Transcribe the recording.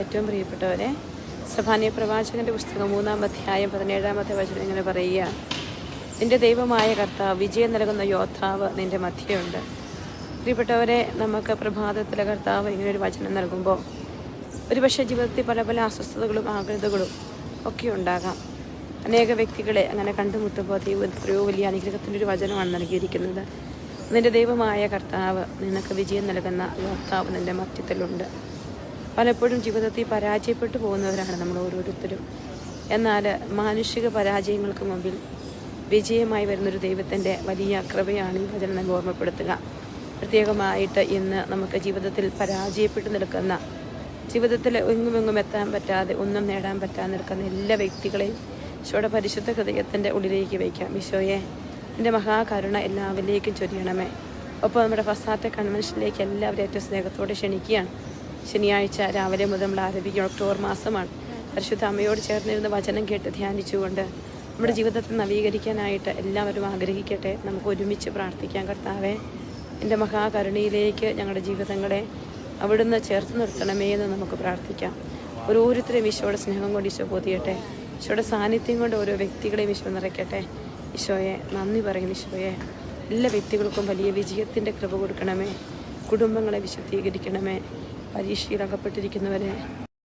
ഏറ്റവും പ്രിയപ്പെട്ടവരെ സഭാനിയ പ്രവാചകന്റെ പുസ്തകം മൂന്നാം അധ്യായം പതിനേഴാമത്തെ വചനം ഇങ്ങനെ പറയുക നിന്റെ ദൈവമായ കർത്താവ് വിജയം നൽകുന്ന യോദ്ധാവ് നിന്റെ മധ്യയുണ്ട്. പ്രിയപ്പെട്ടവരെ നമുക്ക് പ്രഭാതത്തിലെ കർത്താവ് ഇങ്ങനെ ഒരു വചനം നൽകുമ്പോൾ ഒരുപക്ഷെ ജീവിതത്തിൽ പല പല അസ്വസ്ഥതകളും ആകൃതകളും ഒക്കെ ഉണ്ടാകാം. അനേക വ്യക്തികളെ അങ്ങനെ കണ്ടുമുട്ടുമ്പോൾ ദൈവം എത്രയോ വലിയ അനുഗ്രഹത്തിന്റെ ഒരു വചനമാണ് നൽകിയിരിക്കുന്നത്. നിന്റെ ദൈവമായ കർത്താവ് നിനക്ക് വിജയം നൽകുന്ന യോദ്ധാവ് നിന്റെ മധ്യത്തിലുണ്ട്. പലപ്പോഴും ജീവിതത്തിൽ പരാജയപ്പെട്ടു പോകുന്നവരാണ് നമ്മൾ ഓരോരുത്തരും. എന്നാൽ മാനുഷിക പരാജയങ്ങൾക്ക് മുമ്പിൽ വിജയമായി വരുന്നൊരു ദൈവത്തിന്റെ വലിയ കൃപയാണ് ഈ വചനം നമുക്ക് ഓർമ്മപ്പെടുത്തുക. പ്രത്യേകമായിട്ട് ഇന്ന് നമുക്ക് ജീവിതത്തിൽ പരാജയപ്പെട്ടു നിൽക്കുന്ന ജീവിതത്തിൽ എങ്ങും എങ്ങും എത്താൻ പറ്റാതെ ഒന്നും നേടാൻ പറ്റാതെ നിൽക്കുന്ന എല്ലാ വ്യക്തികളെയും ഈശോയുടെ പരിശുദ്ധ ഹൃദയത്തിന്റെ ഉള്ളിലേക്ക് വയ്ക്കാം. ഈശോയെ എന്റെ മഹാകരുണ എല്ലാവരിലേക്കും ചൊരിയണമേ. ഒപ്പം നമ്മുടെ ഫസ്റ്റാത്തെ കൺവെൻഷനിലേക്ക് എല്ലാവരും ഏറ്റവും സ്നേഹത്തോടെ ക്ഷണിക്കുകയാണ്. ശനിയാഴ്ച രാവിലെ മുതൽ നമ്മൾ ആരംഭിക്കും ഒക്ടോബർ മാസമാണ്. പരിശുദ്ധ അമ്മയോട് ചേർന്നിരുന്ന് വചനം കേട്ട് ധ്യാനിച്ചുകൊണ്ട് നമ്മുടെ ജീവിതത്തെ നവീകരിക്കാനായിട്ട് എല്ലാവരും ആഗ്രഹിക്കട്ടെ. നമുക്ക് ഒരുമിച്ച് പ്രാർത്ഥിക്കാം. കർത്താവെ എന്റെ മഹാകരുണയിലേക്ക് ഞങ്ങളുടെ ജീവിതങ്ങളെ അവിടുന്ന് ചേർത്ത് നിർത്തണമേ എന്ന് നമുക്ക് പ്രാർത്ഥിക്കാം. ഓരോരുത്തരെയും ഈശോയുടെ സ്നേഹം കൊണ്ട് ഈശോ പൊതിയട്ടെ. ഈശോയുടെ സാന്നിധ്യം കൊണ്ട് ഓരോ വ്യക്തികളെയും ഈശോ നിറയ്ക്കട്ടെ. ഈശോയെ നന്ദി പറയും ഈശോയെ. എല്ലാ വ്യക്തികൾക്കും വലിയ വിജയത്തിന്റെ കൃപ കൊടുക്കണമേ. കുടുംബങ്ങളെ വിശുദ്ധീകരിക്കണമേ. പരീക്ഷയിൽ അകപ്പെട്ടിരിക്കുന്നവരെ